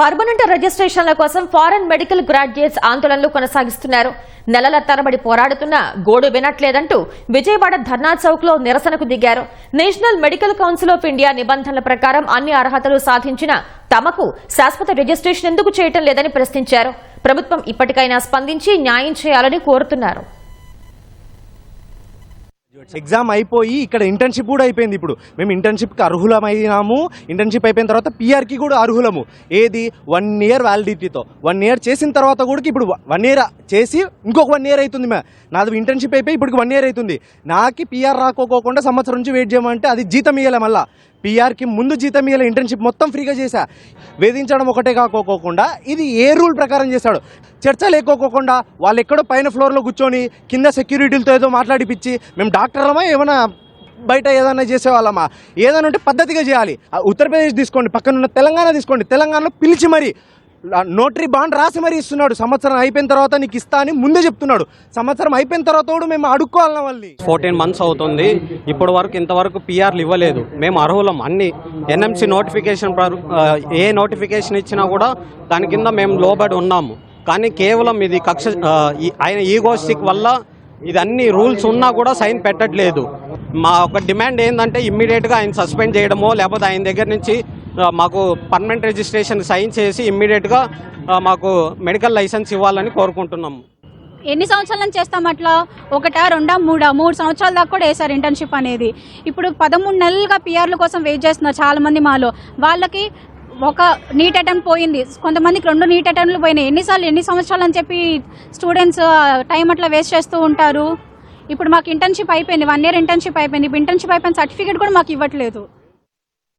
Permanent రిజిస్ట్రేషన్ల కోసం foreign medical graduates ఆందోళనలు కొనసాగిస్తున్నారు. నెలల తరబడి పోరాడుతున్న గోడు వినట్లేదంటూ విజయవాడ ధర్నా చౌక్లో నిరసనకు దిగారు. National medical council of India నిబంధనల ప్రకారం అన్ని అర్హతలు సాధించిన తమకు శాశ్వత రిజిస్ట్రేషన్ ఎందుకు చేయటం లేదని ప్రశ్నించారు. ప్రభుత్వం ఇప్పటికైనా స్పందించి న్యాయం చేయాలని కోరుతున్నారు. ఎగ్జామ్ అయిపోయి ఇక్కడ ఇంటర్న్షిప్ కూడా అయిపోయింది ఇప్పుడు. మేము ఇంటర్న్షిప్కి అర్హులమైనాము ఇంటర్న్షిప్ అయిపోయిన తర్వాత పిఆర్కి కూడా అర్హులము. ఏది? వన్ ఇయర్ వ్యాలిడిటీతో వన్ ఇయర్ చేసిన తర్వాత కూడా ఇప్పుడు వన్ ఇయర్ చేసి ఇంకొక వన్ ఇయర్ అవుతుంది మే నాది ఇంటర్న్షిప్ అయిపోయి ఇప్పటికి వన్ ఇయర్ అవుతుంది. నాకు పిఆర్ రాకోకోకుండా సంవత్సరం నుంచి వెయిట్ చేయమంటే అది జీతం ఇవ్వలే మళ్ళీ. పిఆర్కి ముందు జీతం ఇవ్వలే ఇంటర్న్షిప్ మొత్తం ఫ్రీగా చేశా. వేధించడం ఒకటే కాకోకుండా ఇది ఏ రూల్ ప్రకారం చేశాడు? చర్చ లేకోకోకుండా వాళ్ళు ఎక్కడో పైన ఫ్లోర్లో కూర్చొని కింద సెక్యూరిటీలతో ఏదో మాట్లాడిపించి మేము డాక్టర్లమా ఏమైనా బయట ఏదైనా చేసేవాళ్ళమా? ఏదైనా ఉంటే పద్ధతిగా చేయాలి. ఆ ఉత్తరప్రదేశ్ తీసుకోండి పక్కనున్న తెలంగాణ తీసుకోండి. తెలంగాణలో పిలిచి మరి నోటరీ బాండ్ రాసి మరీ ఇస్తున్నాడు. సంవత్సరం అయిపోయిన తర్వాత నీకు ఇస్తా అని ముందే చెప్తున్నాడు. సంవత్సరం అయిపోయిన తర్వాత కూడా మేము అడుక్కోవాలి వాళ్ళని. ఫోర్టీన్ మంత్స్ అవుతుంది. ఇప్పటి వరకు ఇంతవరకు పిఆర్లు ఇవ్వలేదు. మేము అర్హులం అన్ని. ఎన్ఎంసి నోటిఫికేషన్ ప్ర- ఏ నోటిఫికేషన్ ఇచ్చినా కూడా దాని కింద మేము లోబడి ఉన్నాము. కానీ కేవలం ఇది కక్ష ఈ- ఆయన ఈగోస్టిక్ వల్ల ఇది అన్ని రూల్స్ ఉన్నా కూడా సైన్ పెట్టట్లేదు. మా ఒక డిమాండ్ ఏంటంటే ఇమ్మీడియట్గా ఆయన సస్పెండ్ చేయడమో లేకపోతే ఆయన దగ్గర నుంచి మాకు పర్మనెంట్ రిజిస్ట్రేషన్ సైన్ చేసి ఇమ్మీడియట్గా మాకు మెడికల్ లైసెన్స్ ఇవ్వాలని కోరుకుంటున్నాము ఎన్ని సంవత్సరాల నుంచి చేస్తాం అట్లా? ఒకటా రెండా మూడా? మూడు సంవత్సరాల దాకా కూడా వేశారు ఇంటర్న్షిప్ అనేది. ఇప్పుడు పదమూడు నెలలుగా పిఆర్ల కోసం వెయిట్ చేస్తున్నారు చాలా మంది మాలో. వాళ్ళకి ఒక నీట్ అటెంప్ట్ పోయింది. కొంతమందికి రెండు నీట్ అటెంప్ట్లు పోయినాయి. ఎన్నిసార్లు ఎన్ని సంవత్సరాలు అని చెప్పి స్టూడెంట్స్ టైం అట్లా వేస్ట్ చేస్తూ ఉంటారు? ఇప్పుడు మాకు ఇంటర్న్షిప్ అయిపోయింది. వన్ ఇయర్ ఇంటర్న్షిప్ అయిపోయింది. ఇప్పుడు ఇంటర్న్షిప్ అయిపోయిన సర్టిఫికేట్ కూడా మాకు ఇవ్వట్లేదు.